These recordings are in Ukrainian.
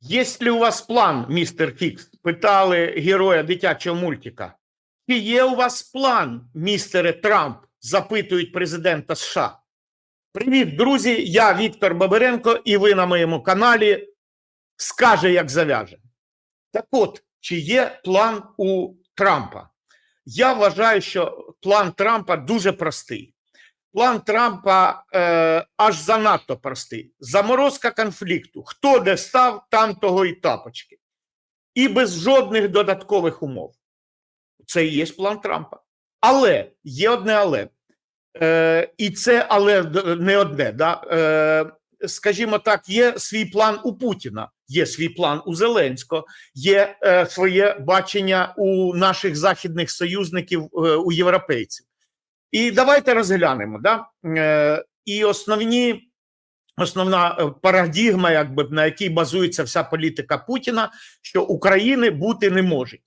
Є ли у вас план, містер Фікс? Питали героя дитячого мультика. Чи є у вас план, містере Трамп? запитують президента США. Привіт, друзі! Я Віктор Бабиренко, і ви на моєму каналі Скаже, як зав'яже. Так от, чи є план у Трампа? Я вважаю, що план Трампа дуже простий. План Трампа е, аж занадто простий. Заморозка конфлікту. Хто де став, там того і тапочки. І без жодних додаткових умов. Це і є план Трампа. Але є одне але. Е, і це але не одне. Да? Е, скажімо так, є свій план у Путіна, є свій план у Зеленського, є е, своє бачення у наших західних союзників, е, у європейців. І давайте розглянемо. Да? Е, і основні, основна е, парадігма, якби, на якій базується вся політика Путіна, що України бути не може.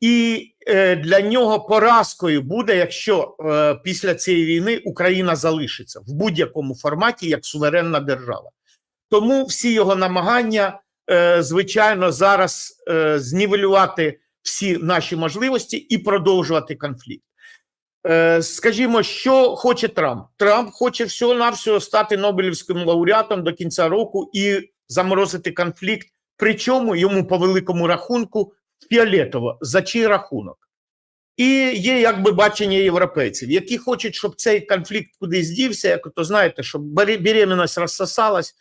І е, для нього поразкою буде, якщо після цієї війни Україна залишиться в будь-якому форматі як суверенна держава. Тому всі його намагання, звичайно, зараз знівелювати всі наші можливості і продовжувати конфлікт. Е, Скажімо, що хоче Трамп? Трамп хоче всього-навсього стати Нобелівським лауреатом до кінця року і заморозити конфлікт. Причому йому по великому рахунку фіолетово за чий рахунок. І є якби бачення європейців, які хочуть, щоб цей конфлікт кудись дівся, як то знаєте, щоб бере- беременність розсосалась.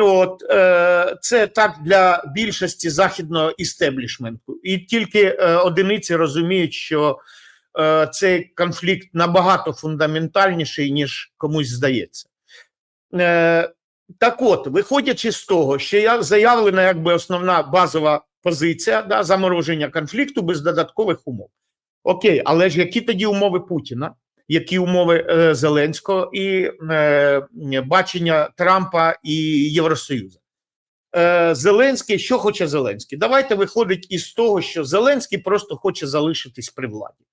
От е, це так для більшості західного істеблішменту, і тільки е, одиниці розуміють, що цей конфлікт набагато фундаментальніший, ніж комусь здається. Е, так от, виходячи з того, що я заявлена якби основна базова позиція да, замороження конфлікту без додаткових умов. Окей, але ж які тоді умови Путіна, які умови е, Зеленського і е, бачення Трампа і Євросоюзу? Е, Зеленський, що хоче Зеленський? Давайте виходить із того, що Зеленський просто хоче залишитись при владі.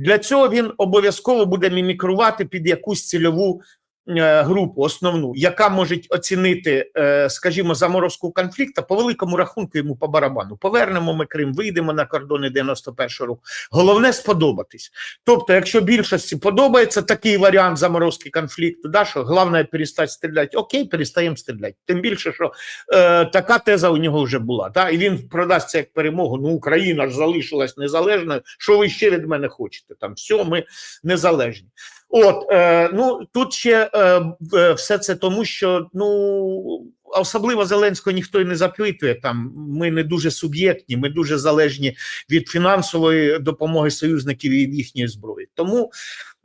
Для цього він обов'язково буде мімікрувати під якусь цільову групу, основну, яка може оцінити, е, скажімо, заморозку конфлікту по великому рахунку йому по барабану. Повернемо ми Крим, вийдемо на кордони 91-го року. Головне сподобатись. Тобто, якщо більшості подобається такий варіант заморозки конфлікту, да, що головне перестати стріляти, окей, перестаємо стріляти. Тим більше, що е, така теза у нього вже була. Да, і він продасться як перемогу. Ну, Україна ж залишилась незалежною. Що ви ще від мене хочете? Там все, ми незалежні. От е, ну тут ще е, е, все це тому, що ну особливо Зеленського ніхто і не запитує. Там ми не дуже суб'єктні, ми дуже залежні від фінансової допомоги союзників і від їхньої зброї. Тому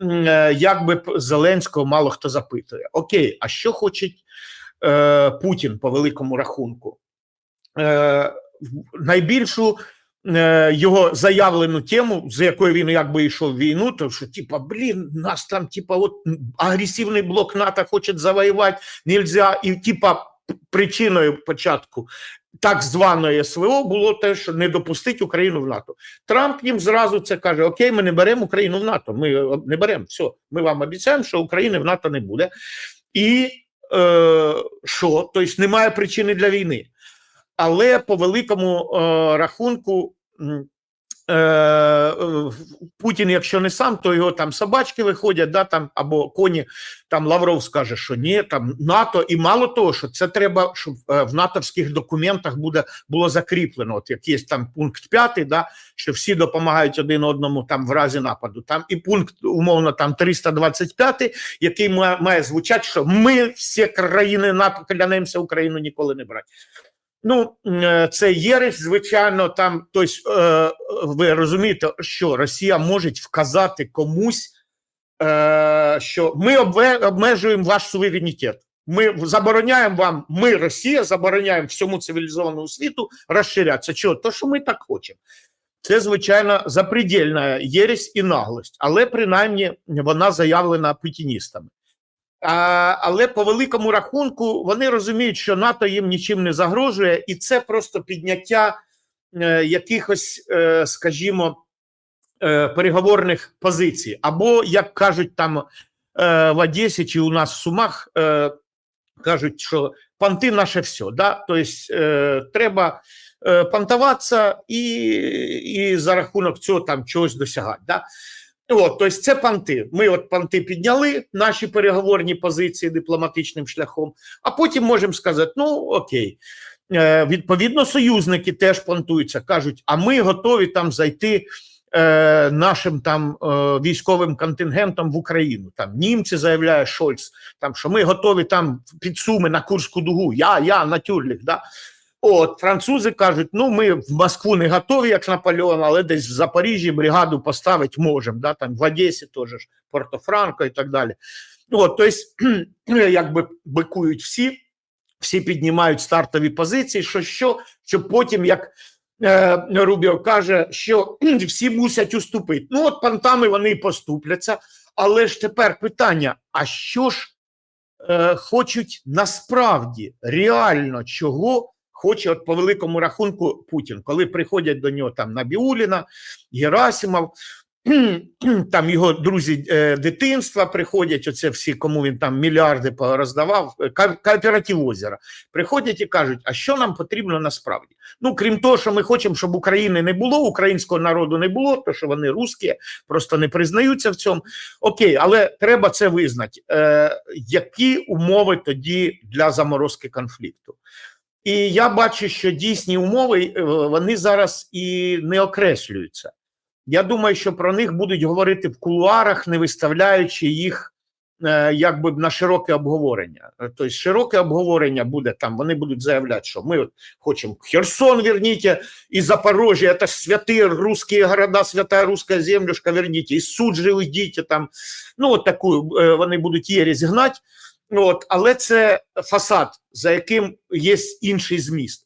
е, якби Зеленського мало хто запитує. Окей, а що хоче е, Путін по великому рахунку? Е, найбільшу його заявлену тему, з якою він якби йшов в війну, то що типа, блін, нас там, типа, от агресивний блок НАТО хоче завоювати, нельзя, і типа причиною початку так званої СВО було те, що не допустить Україну в НАТО. Трамп їм зразу це каже: Окей, ми не беремо Україну в НАТО. Ми е, не беремо. Все, ми вам обіцяємо, що України в НАТО не буде. І е, що? Тобто немає причини для війни. Але по великому е, рахунку. Е, Путін, якщо не сам, то його там собачки виходять, да, там, або коні, там Лавров скаже, що ні, там НАТО, і мало того, що це треба, щоб е, в натовських документах буде, було закріплено. От як є там пункт 5, да, що всі допомагають один одному там в разі нападу. Там і пункт, умовно, там 325, який має звучати, що ми всі країни НАТО клянемося Україну ніколи не брати. Ну, е, це єресь, звичайно, там, тобто, е, ви розумієте, що Росія може вказати комусь, е, що ми обмежуємо ваш суверенітет. Ми забороняємо вам, ми, Росія, забороняємо всьому цивілізованому світу розширятися. Чого? То, що ми так хочемо. Це, звичайно, запредельна єресь і наглость, але принаймні вона заявлена путіністами. Але по великому рахунку вони розуміють, що НАТО їм нічим не загрожує, і це просто підняття е, якихось, е, скажімо, е, переговорних позицій. Або, як кажуть там е, в Одесі чи у нас в Сумах, кажуть, що понти наше все. Да? Тобто треба е, понтуватися і, і за рахунок цього там чогось досягати. Да? От, тобто це понти. Ми от понти підняли наші переговорні позиції дипломатичним шляхом, а потім можемо сказати: ну окей. Е, відповідно, союзники теж понтуються, кажуть, а ми готові там зайти е, нашим там е, військовим контингентом в Україну. Там німці заявляє Шольц, там що ми готові там під Суми на Курську дугу. Я, я, натюрлік. Да? От французи кажуть: ну ми в Москву не готові, як Наполеон, але десь в Запоріжжі бригаду поставити можемо. Да? Там в Одесі теж Порто-Франко і так далі. От, тобто, якби бикують всі всі піднімають стартові позиції, що що, що потім, як е, Рубіо каже, що всі мусять уступити. Ну, от пантами вони і поступляться. Але ж тепер питання: а що ж е, хочуть насправді реально чого? Хоче от по великому рахунку Путін, коли приходять до нього там Набіуліна, Герасимов, там його друзі е, дитинства приходять, оце всі, кому він там мільярди роздавав, кооператив озера, приходять і кажуть, а що нам потрібно насправді? Ну, крім того, що ми хочемо, щоб України не було, українського народу не було, то що вони русські, просто не признаються в цьому. Окей, але треба це визнати. Е, Які умови тоді для заморозки конфлікту? І я бачу, що дійсні умови е, вони зараз і не окреслюються. Я думаю, що про них будуть говорити в кулуарах, не виставляючи їх е, якби на широке обговорення. Тобто, широке обговорення буде там. Вони будуть заявляти, що ми от хочемо Херсон, верніть, і Запорожжя, це святі русські города, свята руська землюшка, верніть, і суджі уйдіть там. Ну, от таку е, вони будуть єресь гнати. От, але це фасад, за яким є інший зміст.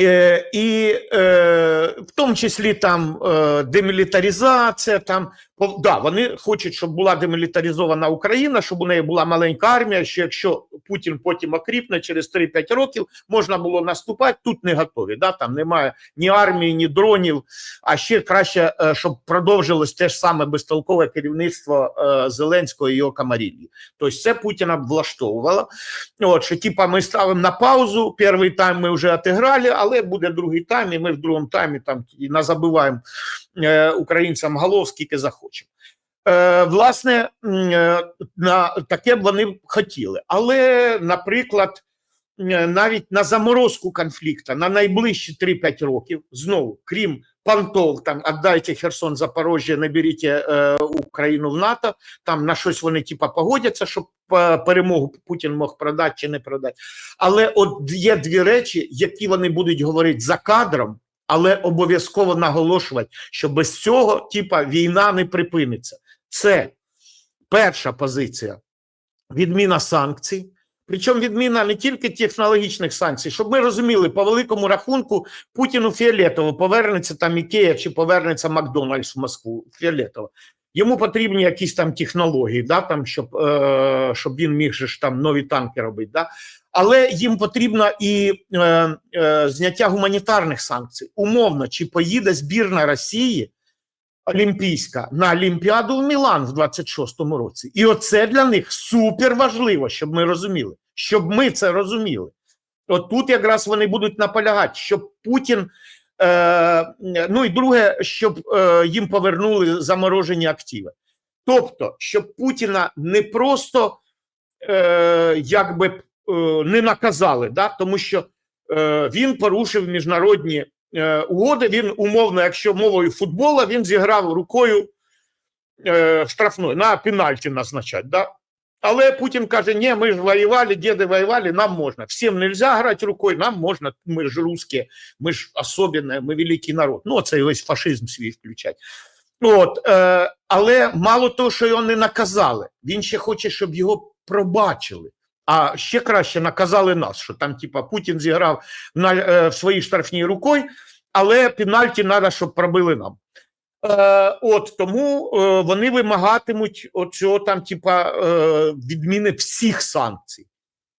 Е, І е, в тому числі там е, демілітаризація, там да, вони хочуть, щоб була демілітаризована Україна, щоб у неї була маленька армія. Що якщо Путін потім окріпне через 3-5 років, можна було наступати. Тут не готові. Да, Там немає ні армії, ні дронів. А ще краще, е, щоб продовжилось те ж саме безтолкове керівництво е, Зеленського і його камаріллі. Тобто це Путіна б влаштовувало. От що типа ми ставимо на паузу. Перший тайм ми вже отиграли, але буде другий тайм, і ми в другому таймі там і назабиваємо українцям голов, скільки захочемо. Е, власне, е, на таке б вони хотіли. Але, наприклад, е, навіть на заморозку конфлікту на найближчі 3-5 років, знову, крім понтов, там віддайте Херсон, Запорожжя, не беріть е, Україну в НАТО, там на щось вони типа погодяться, щоб перемогу Путін мог продати чи не продати. Але от є дві речі, які вони будуть говорити за кадром, але обов'язково наголошувати, що без цього типа війна не припиниться. Це перша позиція відміна санкцій. Причому відміна не тільки технологічних санкцій, щоб ми розуміли, по великому рахунку Путіну Фіолетово повернеться там Ікея чи повернеться Макдональдс в Москву. Фіолетово. Йому потрібні якісь там технології, да, там, щоб е, щоб він міг же ж там нові танки робити. Да. Але їм потрібно і е, е, зняття гуманітарних санкцій. Умовно, чи поїде збірна Росії Олімпійська на Олімпіаду в Мілан в 26-му році. І оце для них супер важливо, щоб ми розуміли, щоб ми це розуміли. От тут якраз вони будуть наполягати, щоб Путін. Е, ну і друге, щоб е, їм повернули заморожені активи. Тобто, щоб Путіна не просто е, якби не наказали, да, тому що е, він порушив міжнародні е, угоди. Він умовно, якщо мовою футбола, він зіграв рукою е, штрафною на пенальті назначать. Да? Але Путін каже: ні, ми ж воювали, діди воювали, нам можна. Всім не можна грати рукою, нам можна, ми ж русські, ми ж особливі, ми великий народ. Ну, це весь фашизм свій включать. От, е, Але мало того, що його не наказали, він ще хоче, щоб його пробачили. А ще краще наказали нас, що там, типа, Путін зіграв на е, в своїй штрафній рукою, але пенальті треба, щоб пробили нам. Е, От тому е, вони вимагатимуть оцього там, типа, е, відміни всіх санкцій.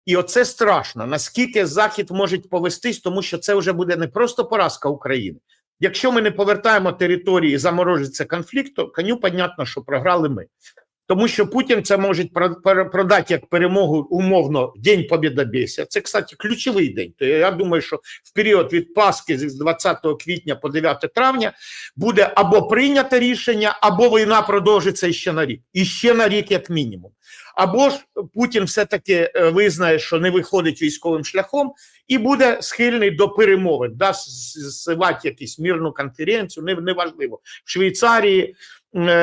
І оце страшно. Наскільки Захід може повестись, тому що це вже буде не просто поразка України. Якщо ми не повертаємо території, заморожиться конфлікт, то коню, понятно, що програли ми. Тому що Путін це може про- про- продати як перемогу умовно День Побєдобєсія. Це, кстати, ключовий день. То я думаю, що в період від Пасхи з 20 квітня по 9 травня буде або прийнято рішення, або війна продовжиться ще на рік. І ще на рік, як мінімум. Або ж Путін все-таки е, визнає, що не виходить військовим шляхом, і буде схильний до перемовин, дасть зсивати якусь мирну конференцію, не, неважливо. В Швейцарії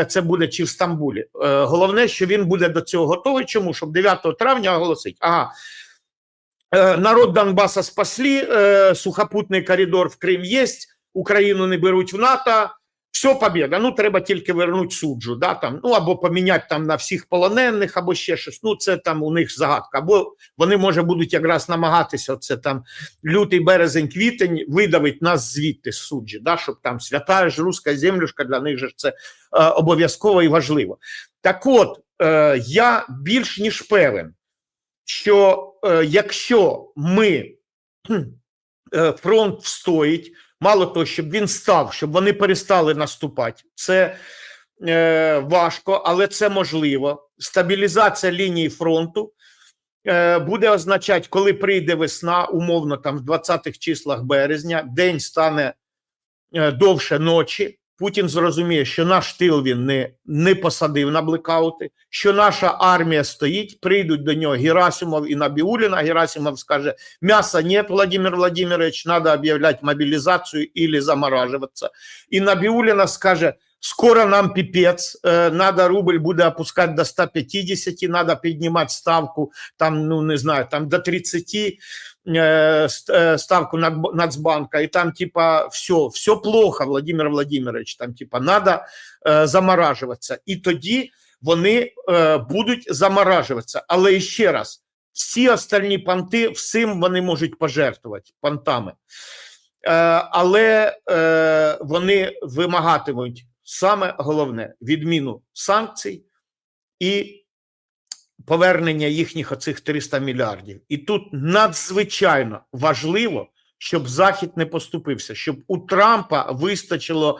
це буде чи в Стамбулі. Е, Головне, що він буде до цього готовий. Чому? Щоб 9 травня оголосить, ага, е, народ Донбаса спасли, е, сухопутний коридор в Крим є, Україну не беруть в НАТО, все, побіда. Ну, треба тільки вернути суджу, да, там, ну, або поміняти там на всіх полонених, або ще щось. Ну, це там у них загадка. Або вони, може, будуть якраз намагатися, це там лютий, березень, квітень, видавить нас звідти з суджі, да, щоб там свята ж руська землюшка, для них же це е, обов'язково і важливо. Так от, е, я більш ніж певен, що е, якщо ми е, фронт встоїть, мало того, щоб він став, щоб вони перестали наступати, це е, важко, але це можливо. Стабілізація лінії фронту е, буде означати, коли прийде весна, умовно там в 20-х числах березня, день стане е, довше ночі. Путін зрозуміє, що наш тил він не, не посадив на блекаути, що наша армія стоїть, прийдуть до нього Герасимов і Набіуліна. Герасимов скаже: м'яса нет, Владимир Владимирович, треба об'являти мобілізацію или замораживаться. І Набіуліна скаже: скоро нам піпець, е, надо рубль буде опускати до 150, треба піднімати ставку, там, ну не знаю, там до 30 е, ст- е, Ставку Над- Нацбанка, і там, типа, все, все плохо, Владимир Владимирович, там, типа, надо е, заморажуватися. І тоді вони е, будуть заморажуватися. Але ще раз, всі остальні понти, всім вони можуть пожертвувати понтами. Е, але е, вони вимагатимуть саме головне відміну санкцій і повернення їхніх оцих 300 мільярдів. І тут надзвичайно важливо, щоб Захід не поступився, щоб у Трампа вистачило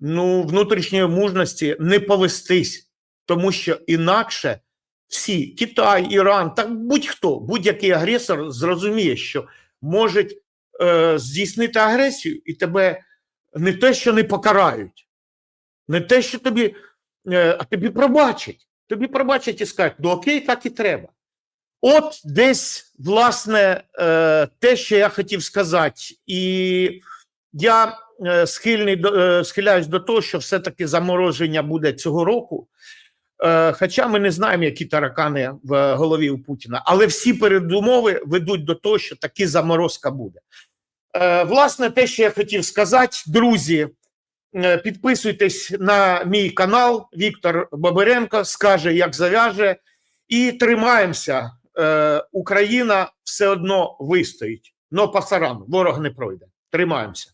ну, внутрішньої мужності не повестись, тому що інакше всі Китай, Іран, так будь-хто, будь-який агресор зрозуміє, що може е, здійснити агресію, і тебе не те, що не покарають, не те, що тобі, е, а тобі пробачать. Тобі пробачать і скажуть, ну окей, так і треба. От десь, власне, е, те, що я хотів сказати, і я е, схильний е, схиляюсь до того, що все-таки замороження буде цього року. Хоча ми не знаємо, які таракани в голові у Путіна, але всі передумови ведуть до того, що таки заморозка буде. Власне, те, що я хотів сказати, друзі, підписуйтесь на мій канал. Віктор Бабиренко скаже, як зав'яже, і тримаємося. Е, Україна все одно вистоїть. Но пасаран, ворог не пройде. Тримаємося.